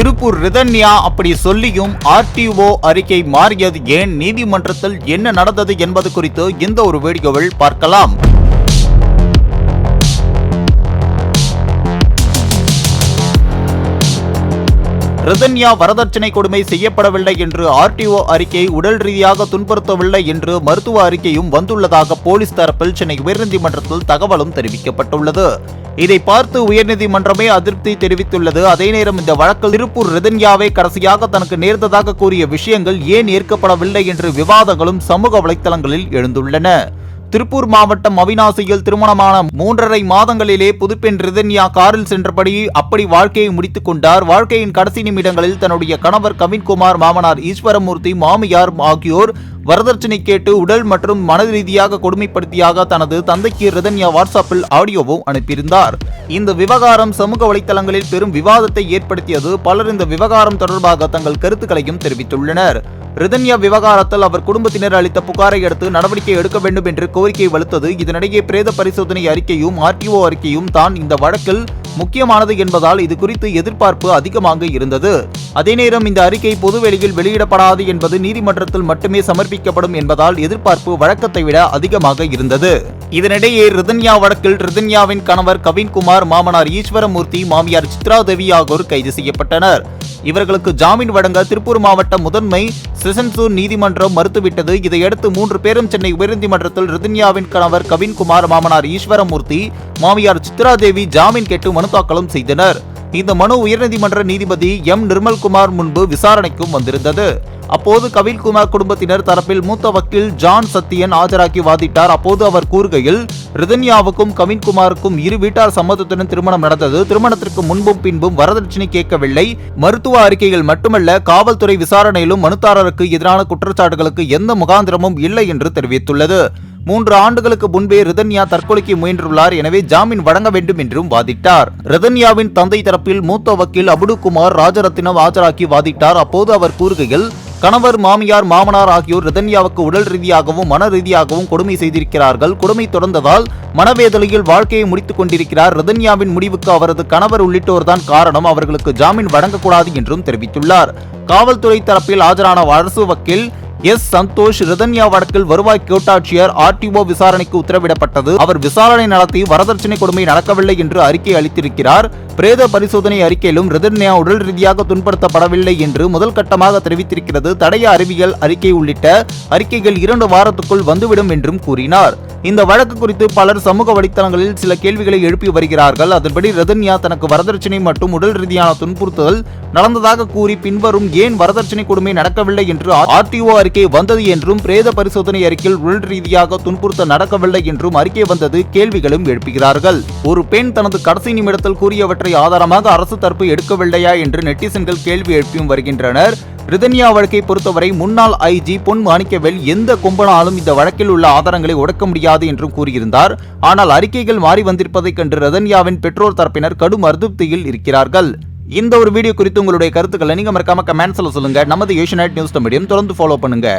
திருப்பூர் ரிதன்யா அப்படி சொல்லியும் ஆர்டிஓ அறிக்கை மாறியது ஏன்? நீதிமன்றத்தில் என்ன நடந்தது என்பது குறித்து இந்த ஒரு வீடியோவில் பார்க்கலாம். ரிதன்யா வரதட்சணை கொடுமை செய்யப்படவில்லை என்று ஆர்டிஓ அறிக்கை உடல் ரீதியாக துன்புறுத்தவில்லை என்று மருத்துவ அறிக்கையும் வந்துள்ளதாக போலீஸ் தரப்பில் சென்னை உயர்நீதிமன்றத்தில் தகவலும் தெரிவிக்கப்பட்டுள்ளது. இதை பார்த்து உயர்நீதிமன்றமே அதிருப்தி தெரிவித்துள்ளது. அதே நேரம் இந்த வழக்கில் திருப்பூர் ரிதன்யாவை கடைசியாக தனக்கு நேர்ந்ததாக கூறிய விஷயங்கள் ஏன் ஏற்கப்படவில்லை என்று விவாதங்களும் சமூக வலைத்தளங்களில் எழுந்துள்ளன. திருப்பூர் மாவட்டம் அவினாசியில் திருமணமான மூன்றரை மாதங்களிலே புதுப்பெண் ரிதன்யா காரில் சென்றபடி அப்படி வாழ்க்கையை முடித்துக் கொண்டார். வாழ்க்கையின் கடைசி நிமிடங்களில் தன்னுடைய கணவர் கவின்குமார் மாமனார் ஈஸ்வரமூர்த்தி மாமியார் ஆகியோர் வரதட்சணை கேட்டு உடல் மற்றும் மன ரீதியாக கொடுமைப்படுத்தியாக தனது தந்தைக்கு ரிதன்யா வாட்ஸ்அப்பில் ஆடியோவும் அனுப்பியிருந்தார். இந்த விவகாரம் சமூக வலைத்தளங்களில் பெரும் விவாதத்தை ஏற்படுத்தியது. பலர் இந்த விவகாரம் தொடர்பாக தங்கள் கருத்துக்களையும் தெரிவித்துள்ளனர். ரிதன்யா விவகாரத்தில் அவர் குடும்பத்தினர் அளித்த புகாரை அடுத்து நடவடிக்கை எடுக்க வேண்டும் என்று கோரிக்கை வலுத்தது. இதனிடையே பிரேத பரிசோதனை அறிக்கையும் ஆர்டிஓ அறிக்கையும் தான் இந்த வழக்கில் முக்கியமானது என்பதால் இது குறித்து எதிர்பார்ப்பு அதிகமாக இருந்தது. அதே நேரம் இந்த அறிக்கை பொதுவெளியில் வெளியிடப்படாது என்பது நீதிமன்றத்தில் மட்டுமே சமர்ப்பிக்கப்படும் என்பதால் எதிர்பார்ப்பு வழக்கத்தை விட அதிகமாக இருந்தது. இதனிடையே ரிதன்யா வழக்கில் ரிதன்யாவின் கணவர் கவின்குமார் மாமனார் ஈஸ்வரமூர்த்தி மாமியார் சித்ரா தேவி ஆகியோர் கைது செய்யப்பட்டனர். இவர்களுக்கு ஜாமீன் வழங்க திருப்பூர் மாவட்ட முதன்மை செஷன்சூர் நீதிமன்றம் மறுத்துவிட்டது. இதையடுத்து மூன்று பேரும் சென்னை உயர்நீதிமன்றத்தில் ரிதன்யாவின் கணவர் கவின்குமார் மாமனார் ஈஸ்வரமூர்த்தி மாமியார் சித்ரா தேவி ஜாமீன் கேட்டு மனு தாக்கலும் செய்தனர். இந்த மனு உயர்நீதிமன்ற நீதிபதி எம். நிர்மல்குமார் முன்பு விசாரணைக்கும் வந்திருந்தது. அப்போது கவில்குமார் குடும்பத்தினர் தரப்பில் மூத்த வக்கீல் ஜான் சத்தியன் ஆஜராக்கி வாதிட்டார். அப்போது அவர் கூறுகையில் ரிதன்யாவுக்கும் கவின்குமாருக்கும் இரு வீட்டார் சம்மதத்துடன் திருமணம் நடந்தது. திருமணத்திற்கு முன்பும் பின்பும் வரதட்சணை கேட்கவில்லை. மருத்துவ அறிக்கைகள் மட்டுமல்ல காவல்துறை விசாரணையிலும் மனுதாரருக்கு எதிரான குற்றச்சாட்டுகளுக்கு எந்த முகாந்திரமும் இல்லை என்று தெரிவித்துள்ளது. மூன்று ஆண்டுகளுக்கு முன்பே ரிதன்யா தற்கொலைக்கு முயன்றுள்ளார் எனவே ஜாமீன் வழங்க வேண்டும் என்றும் வாதிட்டார். ரிதன்யாவின் தந்தை தரப்பில் மூத்த வக்கீல் அபுடுகுமார் ராஜரத்தினம் ஆஜராக்கி வாதிட்டார். அப்போது அவர் கூறுகையில் கணவர் மாமியார் மாமனார் ஆகியோர் ரிதன்யாவுக்கு உடல் ரீதியாகவும் மன ரீதியாகவும் கொடுமை செய்திருக்கிறார்கள். கொடுமை தொடர்ந்ததால் மனவேதனையில் வாழ்க்கையை முடித்துக் கொண்டிருக்கிறார். ரிதன்யாவின் முடிவுக்கு அவரது கணவர் உள்ளிட்டோர்தான் காரணம். அவர்களுக்கு ஜாமீன் வழங்கக்கூடாது என்றும் தெரிவித்துள்ளார். காவல்துறை தரப்பில் ஆஜரான அரசு வக்கீல் எஸ் சந்தோஷ் ரிதன்யா வழக்கில் வருவாய் கோட்டாட்சியர் ஆர்டிஓ விசாரணைக்கு உத்தரவிடப்பட்டது. அவர் விசாரணை நடத்தி வரதட்சணை கொடுமை நடக்கவில்லை என்று அறிக்கை அளித்திருக்கிறார். பிரேத பரிசோதனை அறிக்கையிலும் ரிதன்யா உடல் ரீதியாக துன்படுத்தப்படவில்லை என்று முதல் கட்டமாக தெரிவித்திருக்கிறது. தடைய அறிவியல் அறிக்கை உள்ளிட்ட அறிக்கைகள் இரண்டு வாரத்துக்குள் வந்துவிடும் என்றும் கூறினார். இந்த வழக்கு குறித்து பலர் சமூக வலைத்தளங்களில் சில கேள்விகளை எழுப்பி வருகிறார்கள். அதன்படி ரதன்யா தனக்கு வரதட்சணை மற்றும் உடல் ரீதியான துன்புறுத்துதல் நடந்ததாக கூறி பின்வரும் ஏன் வரதட்சணை கொடுமை நடக்கவில்லை என்று ஆர்டிஓ அறிக்கை வந்தது என்றும் பிரேத பரிசோதனை அறிக்கையில் உடல் ரீதியாக துன்புறுத்த நடக்கவில்லை என்றும் அறிக்கை வந்தது கேள்விகளும் எழுப்புகிறார்கள். ஒரு பெண் தனது கடைசி நிமிடத்தில் கூறியவற்றை ஆதாரமாக அரசு தரப்பு எடுக்கவில்லையா என்று நெட்டிசன்கள் கேள்வி எழுப்பியும் வருகின்றனர். ரிதன்யா வழக்கை பொறுத்தவரை முன்னாள் ஐஜி பொன் மாணிக்கவேல் எந்த கும்பனாலும் இந்த வழக்கில் உள்ள ஆதாரங்களை உடக்க முடியாது என்றும் கூறியிருந்தார். ஆனால் அறிக்கைகள் மாறி வந்திருப்பதைக் கண்டு ரதன்யாவின் பெற்றோர் தரப்பினர் கடும் அதிருப்தியில் இருக்கிறார்கள். இந்த ஒரு வீடியோ குறித்து உங்களுடைய கருத்துக்களை நீங்க மறக்காம கமெண்ட்ஸ்ல சொல்லுங்க. நமது ஏஷியநெட் நியூஸ் மீடியம் தொடர்ந்து ஃபாலோ பண்ணுங்க.